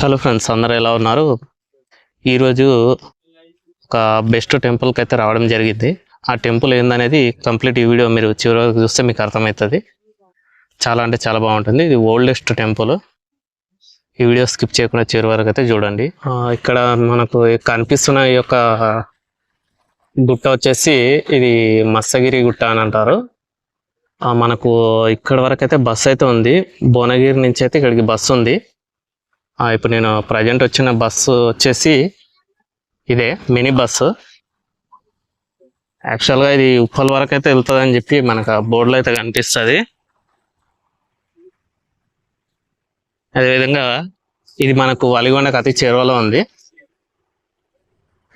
Hello friends అందరు ఎలా ఉన్నారు? ఈరోజు ఒక బెస్ట్ టెంపుల్కి అయితే రావడం జరిగింది. ఆ టెంపుల్ ఏందనేది కంప్లీట్ ఈ వీడియో మీరు చివరి వరకు చూస్తే మీకు అర్థమవుతుంది. చాలా అంటే చాలా బాగుంటుంది. ఇది ఓల్డెస్ట్ టెంపుల్. ఈ వీడియో స్కిప్ చేయకుండా చివరి వరకు అయితే చూడండి. ఇక్కడ మనకు కనిపిస్తున్న ఈ యొక్క గుట్ట వచ్చేసి ఇది మత్స్యగిరి గుట్ట అని అంటారు. మనకు ఇక్కడ వరకు అయితే బస్సు అయితే ఉంది. భువనగిరి నుంచి అయితే ఇక్కడికి బస్సు ఉంది. ఇప్పుడు నేను ప్రజెంట్ వచ్చిన బస్సు వచ్చేసి ఇదే మినీ బస్సు యాక్చువల్గా ఇది ఉప్పల్ వరకు అయితే వెళ్తుంది అని చెప్పి మనకు బోర్డులో అయితే కనిపిస్తుంది. అదేవిధంగా ఇది మనకు వలిగొండకు అతి చేరువలో ఉంది.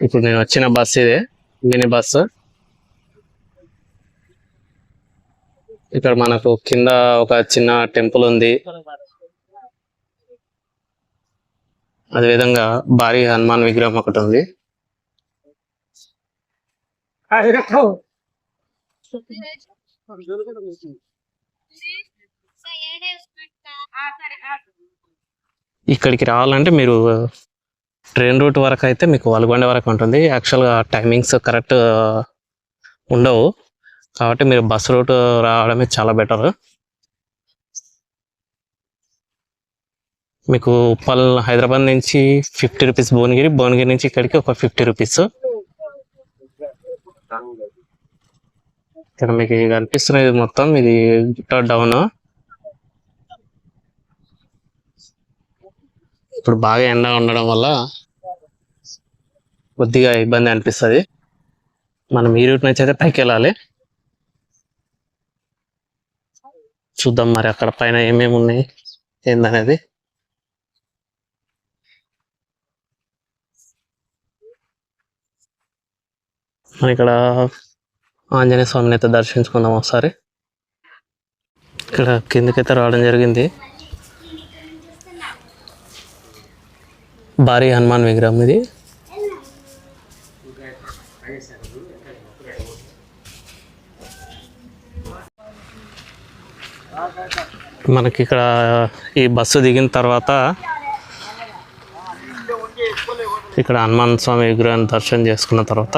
ఇప్పుడు నేను వచ్చిన బస్సు ఇదే మినీ బస్సు ఇక్కడ మనకు కింద ఒక చిన్న టెంపుల్ ఉంది. అదేవిధంగా భారీ హనుమాన్ విగ్రహం ఒకటి ఉంది. ఇక్కడికి రావాలంటే మీరు ట్రైన్ రూట్ వరకు అయితే మీకు వలగొండ వరకు ఉంటుంది. యాక్చువల్గా టైమింగ్స్ కరెక్ట్ ఉండవు. కాబట్టి మీరు బస్ రూట్ రావడమే చాలా బెటర్. మీకు ఉప్పల్ హైదరాబాద్ నుంచి ఫిఫ్టీ రూపీస్ భువనగిరి భువనగిరి నుంచి ఇక్కడికి ఒక ఫిఫ్టీ రూపీస్. ఇక్కడ మీకు కనిపిస్తున్నది మొత్తం ఇది గుట్ట డౌన్ ఇప్పుడు బాగా ఎండ ఉండడం వల్ల కొద్దిగా ఇబ్బంది అనిపిస్తుంది. మనం ఈ రూట్ నుంచి అయితే పైకి వెళ్ళాలి. చూద్దాం మరి అక్కడ పైన ఏమేమి ఉన్నాయి ఏందనేది. మనం ఇక్కడ ఆంజనేయ స్వామిని అయితే దర్శించుకుందాం ఒకసారి. ఇక్కడ కిందకైతే రావడం జరిగింది. భారీ హనుమాన్ విగ్రహం ఇది. మనకి ఇక్కడ ఈ బస్సు దిగిన తర్వాత ఇక్కడ హనుమాన్ స్వామి విగ్రహాన్ని దర్శనం చేసుకున్న తర్వాత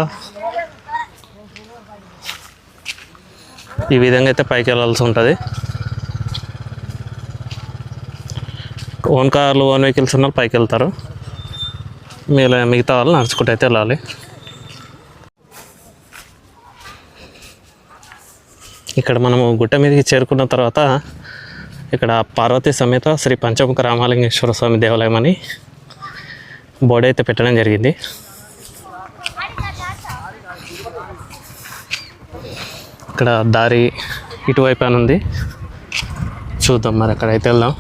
ఈ విధంగా అయితే పైకి వెళ్ళాల్సి ఉంటుంది. ఓన్ కార్లు ఓన్ వెహికల్స్ ఉన్న పైకి వెళ్తారు. మీరు మిగతా వాళ్ళు నడుచుకుంటూ అయితే వెళ్ళాలి. ఇక్కడ మనము గుట్ట మీదకి చేరుకున్న తర్వాత ఇక్కడ పార్వతీ సమేత శ్రీ పంచముఖ రామలింగేశ్వర స్వామి దేవాలయం అని బోర్డు అయితే పెట్టడం జరిగింది. ఇక్కడ దారి ఇటువైపు అని ఉంది. చూద్దాం మరి అక్కడైతే వెళ్దాం.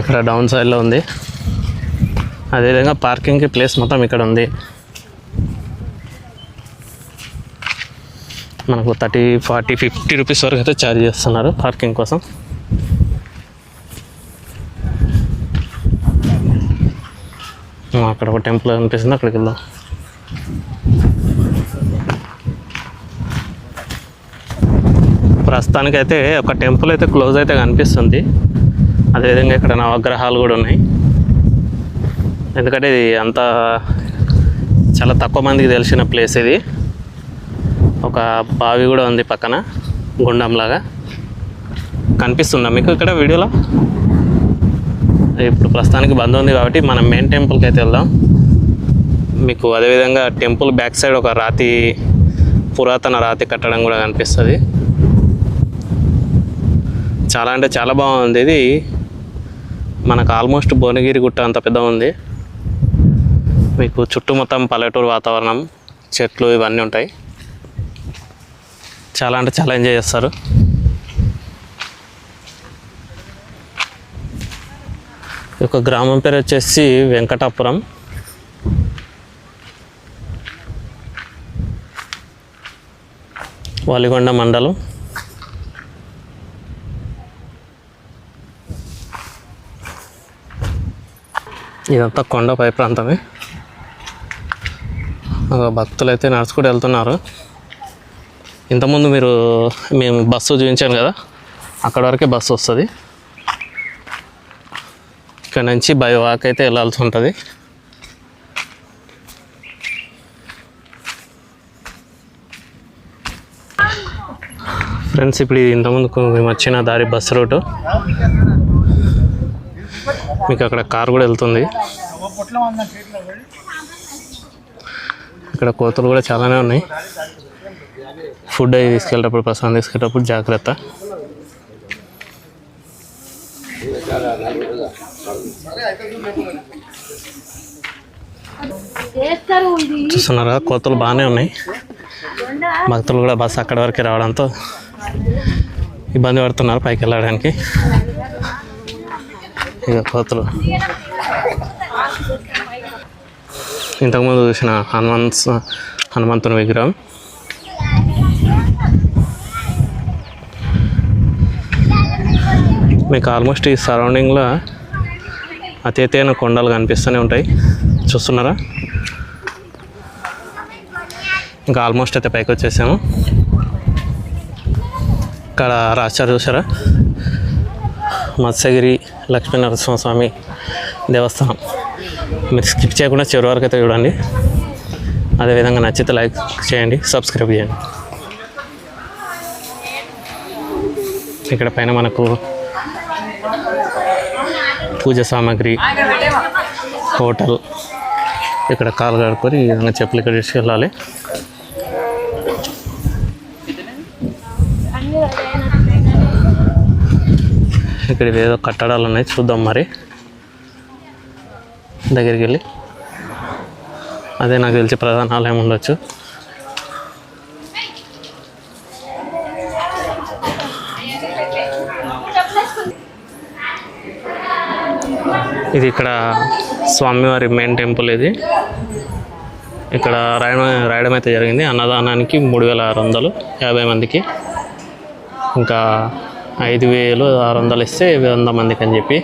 ఇక్కడ డౌన్ సైడ్లో ఉంది. అదేవిధంగా పార్కింగ్కి ప్లేస్ మొత్తం ఇక్కడ ఉంది. మనకు థర్టీ ఫార్టీ ఫిఫ్టీ రూపీస్ వరకు అయితే ఛార్జ్ చేస్తున్నారు పార్కింగ్ కోసం. అక్కడ ఒక టెంపుల్ అనిపిస్తుంది అక్కడికి వెళ్దాం. ప్రస్తుతానికైతే ఒక టెంపుల్ అయితే క్లోజ్ అయితే కనిపిస్తుంది. అదేవిధంగా ఇక్కడ నవగ్రహాలు కూడా ఉన్నాయి. ఎందుకంటే ఇది అంత చాలా తక్కువ మందికి తెలిసిన ప్లేస్ ఇది. ఒక బావి కూడా ఉంది పక్కన గుండంలాగా కనిపిస్తుందా మీకు ఇక్కడ వీడియోలో? ఇప్పుడు ప్రస్తుతానికి బంద్ ఉంది కాబట్టి మనం మెయిన్ టెంపుల్కి అయితే వెళ్దాం. మీకు అదేవిధంగా టెంపుల్ బ్యాక్ సైడ్ ఒక రాతి పురాతన రాతి కట్టడం కూడా కనిపిస్తుంది. చాలా అంటే చాలా బాగుంది. ఇది మనకు ఆల్మోస్ట్ భువనగిరి గుట్ట అంత పెద్ద ఉంది. మీకు చుట్టూ మొత్తం పల్లెటూరు వాతావరణం చెట్లు ఇవన్నీ ఉంటాయి. చాలా అంటే చాలా ఎంజాయ్ చేస్తారు. ఈ యొక్క గ్రామం పేరు వచ్చేసి వెంకటాపురం. వాలిగొండ మండలం. ఇదంతా కొండపై ప్రాంతమే. భక్తులు అయితే నడుచుకుంటూ వెళ్తున్నారు. ఇంతకుముందు మీరు మేము బస్సు చూపించాను కదా అక్కడ వరకే బస్సు వస్తుంది. ఇక్కడ నుంచి బై వాక్ అయితే వెళ్ళాల్సి ఉంటుంది. ఫ్రెండ్స్ ఇప్పుడు ఇది ఇంతకుముందు మేము వచ్చిన దారి బస్ రూటు. మీకు అక్కడ కార్ కూడా వెళ్తుంది. ఇక్కడ కోతలు కూడా చాలానే ఉన్నాయి. ఫుడ్ అవి తీసుకెళ్ళేటప్పుడు ప్రసాదం తీసుకెళ్ళేటప్పుడు జాగ్రత్త. చూస్తున్నారా? కోతలు బాగానే ఉన్నాయి. భక్తులు కూడా బస్సు అక్కడి వరకు రావడంతో ఇబ్బంది పడుతున్నారు పైకి వెళ్ళడానికి. ఇక కోతలు. ఇంతకుముందు చూసిన హనుమంత్ హనుమంతుని విగ్రహం. మీకు ఆల్మోస్ట్ ఈ సరౌండింగ్లో అతి కొండలు కనిపిస్తూనే ఉంటాయి. చూస్తున్నారా? ఇంకా ఆల్మోస్ట్ అయితే పైకి వచ్చేసాము. ఇక్కడ రాశారు చూసారా? మత్స్యగిరి లక్ష్మీ నరసింహస్వామి దేవస్థానం. మీరు స్కిప్ చేయకుండా చివరి వరకు అయితే చూడండి. అదేవిధంగా నచ్చితే లైక్ చేయండి సబ్స్క్రైబ్ చేయండి. ఇక్కడ పైన మనకు పూజ సామాగ్రి హోటల్ ఇక్కడ కాలు కడుక్కొని ఈ విధంగా చెప్పులు ఇక్కడ తీసుకెళ్ళాలి. ఇక్కడ ఏదో కట్టడాలు ఉన్నాయి చూద్దాం మరి. దగ్గరికి వెళ్ళి అదే నాకు తెలిసి ప్రధాన ఆలయం ఉండొచ్చు. ఇది ఇక్కడ స్వామివారి మెయిన్ టెంపుల్ ఇది. ఇక్కడ రాయడం రాయడం అయితే జరిగింది. అన్నదానానికి మూడు వేల ఆరు వందలు యాభై మందికి. ఇంకా ఐదు వేలు ఆరు వందలు ఇస్తే వంద మందికి అని చెప్పి.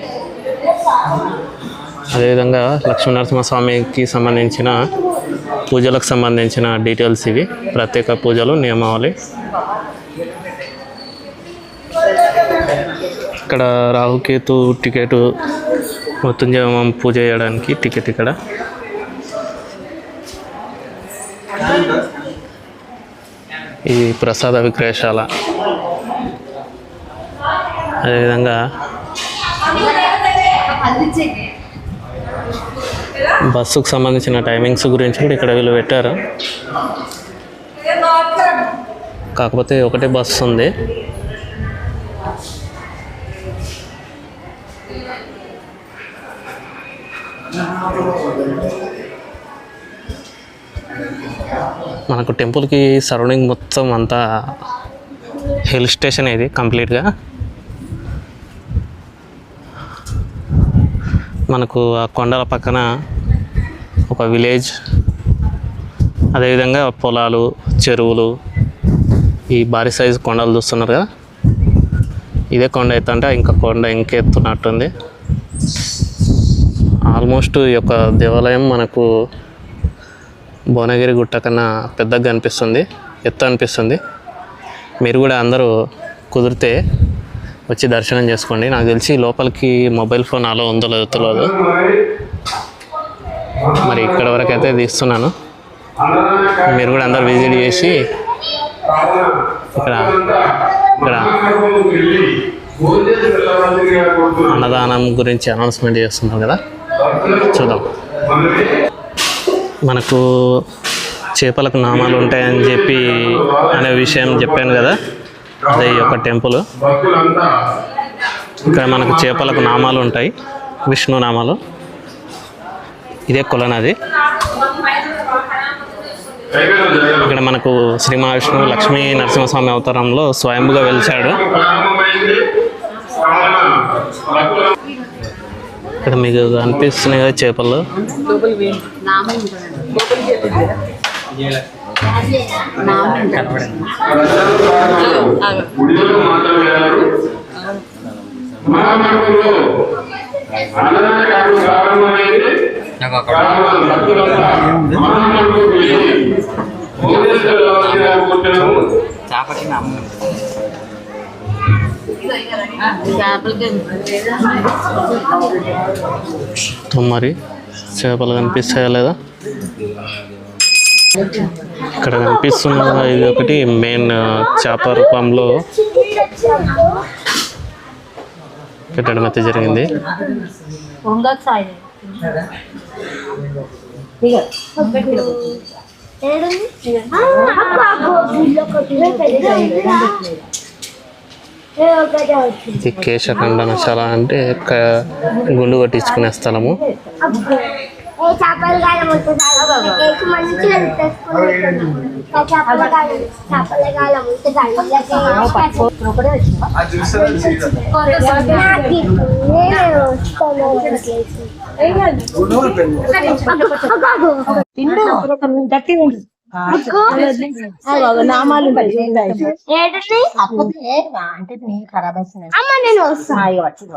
అదేవిధంగా లక్ష్మీనరసింహస్వామికి సంబంధించిన పూజలకు సంబంధించిన డీటెయిల్స్ ఇవి. ప్రత్యేక పూజలు నియమావళి. ఇక్కడ రాహుకేతు టికెట్ మృత్యుంజయ పూజ చేయడానికి టికెట్ ఇక్కడ. ఈ ప్రసాద విక్రయశాల. అదేవిధంగా బస్సుకు సంబంధించిన టైమింగ్స్ గురించి కూడా ఇక్కడ వీళ్ళు పెట్టారు. కాకపోతే ఒకటే బస్సు ఉంది. మనకు టెంపుల్కి సరౌండింగ్ మొత్తం అంతా హిల్ స్టేషన్ ఇది కంప్లీట్గా. మనకు ఆ కొండల పక్కన ఒక విలేజ్. అదేవిధంగా పొలాలు చెరువులు ఈ భారీ సైజు కొండలు చూస్తున్నారు కదా. ఇదే కొండ ఎత్తుంటే ఇంకా కొండ ఇంకెత్తున్నట్టుంది. ఆల్మోస్ట్ ఈ యొక్క దేవాలయం మనకు భువనగిరి గుట్ట కన్నా పెద్దగా అనిపిస్తుంది ఎత్తు అనిపిస్తుంది. మీరు కూడా అందరూ కుదిరితే వచ్చి దర్శనం చేసుకోండి. నాకు తెలిసి లోపలికి మొబైల్ ఫోన్ అలా ఉందో లేదో తెలియదు మరి ఇక్కడ వరకు అయితే తీస్తున్నాను. మీరు కూడా అందరు విజిట్ చేసి ఇక్కడ ఇక్కడ అన్నదానం గురించి అనౌన్స్మెంట్ చేస్తున్నారు కదా. చూద్దాం. మనకు చేపలకు నామాలు ఉంటాయని చెప్పి అనే విషయం చెప్పాను కదా. అదే ఈ యొక్క టెంపుల్. ఇక్కడ మనకు చేపలకు నామాలు ఉంటాయి. విష్ణు నామాలు. ఇదే కులనది. ఇక్కడ మనకు శ్రీ మహావిష్ణువు లక్ష్మీ నరసింహస్వామి అవతారంలో స్వయంగా వెలిచాడు. ఇక్కడ మీకు అనిపిస్తున్నాయి కదా చేపలు. గుడిలో మాట్లాడారు మహామండపంలో అన్నదాన కార్యక్రమం ప్రారంభమైంది భక్తులంతా వెళ్ళి మరి చేపలు కనిపిస్తాయా లేదా? ఇక్కడ కనిపిస్తున్న ఇది ఒకటి మెయిన్ చేప రూపంలో పెట్టడం అయితే జరిగింది. ఇది కేశఖండనశాల అంటే గుండు కొట్టించుకునే స్థలము. చేపల కాలం ఉంటుంది కేక్ మంచిగా చేపల కాలం చేపల కాలం ఉంటుంది నాకు నేను నామాలు అమ్మ నేను వస్తాను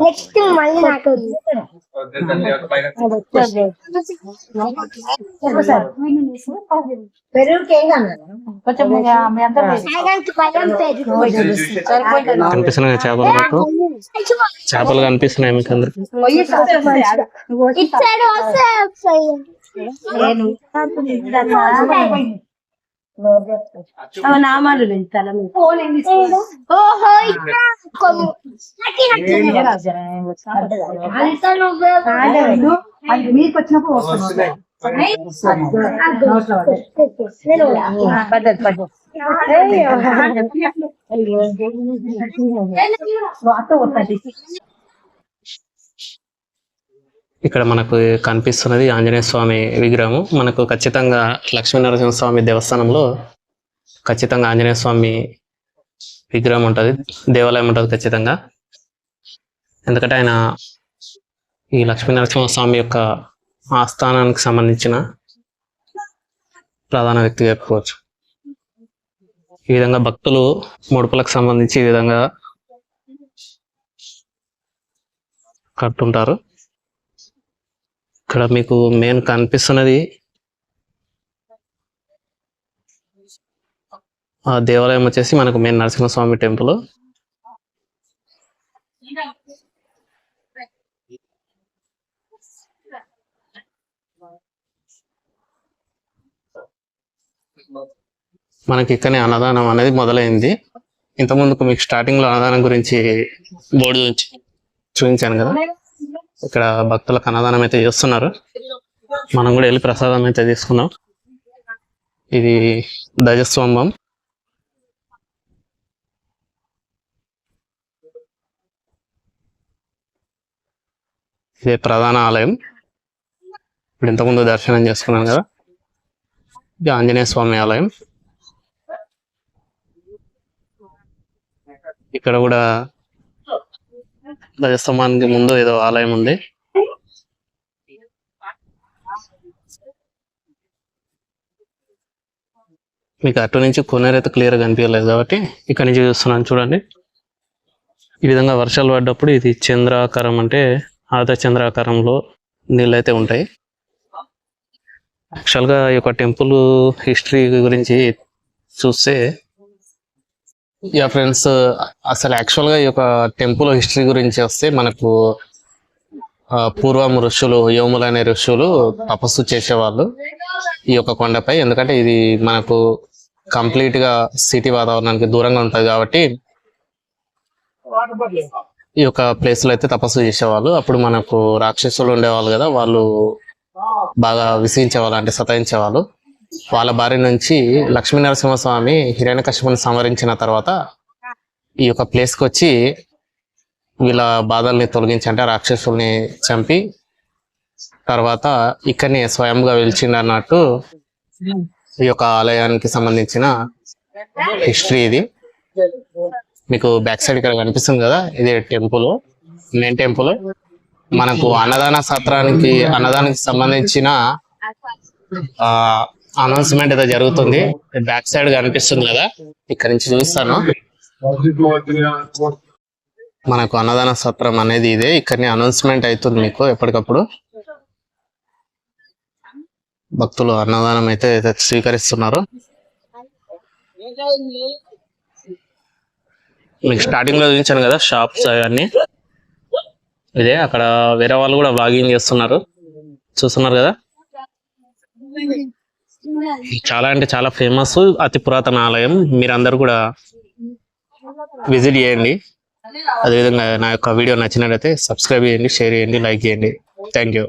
నెక్స్ట్ మళ్ళీ నాకు కనిపిస్తున్నాయి చేపలు మీకు? చేపలు కనిపిస్తున్నాయి మీకు అందరికి? ఇటు సైడ్ వస్తే తల ఓహో నువ్వే అది మీకు వచ్చినప్పుడు వస్తుంది నేను పద్ధతి పద్ధతి ఇక్కడ మనకు కనిపిస్తున్నది ఆంజనేయ స్వామి విగ్రహము. మనకు ఖచ్చితంగా లక్ష్మీనరసింహ స్వామి దేవస్థానంలో ఖచ్చితంగా ఆంజనేయ స్వామి విగ్రహం ఉంటుంది. దేవాలయం ఉంటుంది ఖచ్చితంగా. ఎందుకంటే ఆయన ఈ లక్ష్మీనరసింహ స్వామి యొక్క ఆస్థానానికి సంబంధించిన ప్రధాన వ్యక్తి చెప్పుకోవచ్చు. ఈ విధంగా భక్తులు ముడుపులకు సంబంధించి ఈ విధంగా కడుతుంటారు. ఇక్కడ మీకు మెయిన్ కనిపిస్తున్నది ఆ దేవాలయం వచ్చేసి మనకు మెయిన్ నరసింహస్వామి టెంపుల్. మనకి ఇక్కడనే అన్నదానం అనేది మొదలైంది. ఇంతకుముందుకు మీకు స్టార్టింగ్లో అన్నదానం గురించి బోర్డు చూపించాను కదా. ఇక్కడ భక్తులకు అన్నదానం అయితే చేస్తున్నారు. మనం కూడా వెళ్ళి ప్రసాదం అయితే తీసుకుందాం. ఇది ధ్వజస్తంభం. ఇదే ప్రధాన ఆలయం. ఇప్పుడు ఇంతకుముందు దర్శనం చేసుకున్నాం కదా. ఇది ఆంజనేయ స్వామి ఆలయం. ఇక్కడ కూడా ధ్వజస్తంభానికి ముందు ఏదో ఆలయం ఉంది. మీకు అటు నుంచి కొనేరు అయితే క్లియర్ కనిపించలేదు కాబట్టి ఇక్కడ నుంచి చూస్తున్నాను చూడండి. ఈ విధంగా వర్షాలు పడ్డప్పుడు ఇది చంద్రాకారం అంటే ఆర్ధ చంద్రాకారంలో నీళ్ళు అయితే ఉంటాయి యాక్చువల్గా ఈ యొక్క టెంపుల్ హిస్టరీ గురించి చూస్తే యా ఫ్రెండ్స్ అసలు యాక్చువల్గా ఈ యొక్క టెంపుల్ హిస్టరీ గురించి వస్తే మనకు ఆ, పూర్వం ఋషులు యోములు అనే ఋషులు తపస్సు చేసేవాళ్ళు ఈ యొక్క కొండపై. ఎందుకంటే ఇది మనకు కంప్లీట్గా సిటీ వాతావరణానికి దూరంగా ఉంటుంది కాబట్టి ఈ యొక్క ప్లేస్లో అయితే తపస్సు చేసేవాళ్ళు. అప్పుడు మనకు రాక్షసులు ఉండేవాళ్ళు కదా వాళ్ళు బాగా విసిగించేవాళ్ళు అంటే సతాయించేవాళ్ళు. వాళ్ళ బారి నుంచి లక్ష్మీ నరసింహస్వామి హిరణ్యకశ్యపుని సంవరించిన తర్వాత ఈ యొక్క ప్లేస్కి వచ్చి వీళ్ళ బాధల్ని తొలగించి అంటే రాక్షసుల్ని చంపి తర్వాత ఇక్కడనే స్వయంగా వెలిచిండు అన్నట్టు ఈ యొక్క ఆలయానికి సంబంధించిన హిస్టరీ ఇది. మీకు బ్యాక్ సైడ్ ఇక్కడ కనిపిస్తుంది కదా ఇది టెంపుల్ మెయిన్ టెంపుల్ మనకు అన్నదాన సత్రానికి అన్నదానికి సంబంధించిన ఆ అనౌన్స్మెంట్ అయితే జరుగుతుంది. బ్యాక్ సైడ్ కనిపిస్తుంది కదా? ఇక్కడ నుంచి చూస్తాను. మనకు అన్నదాన సత్రం అనేది ఇదే. ఇక్కడనే అనౌన్స్మెంట్ అవుతుంది మీకు ఎప్పటికప్పుడు. భక్తులు అన్నదానం అయితే అయితే స్వీకరిస్తున్నారు. మీకు స్టార్టింగ్లో చూపించాను కదా షాప్స్ అవన్నీ. ఇదే అక్కడ వేరే వాళ్ళు కూడా బ్లాగింగ్ చేస్తున్నారు. చూస్తున్నారు కదా? చాలా అంటే చాలా ఫేమస్ అతి పురాతన ఆలయం. మీరందరూ కూడా విజిట్ చేయండి. అదేవిధంగా నా యొక్క వీడియో నచ్చినట్లయితే సబ్స్క్రైబ్ చేయండి షేర్ చేయండి లైక్ చేయండి. Thank you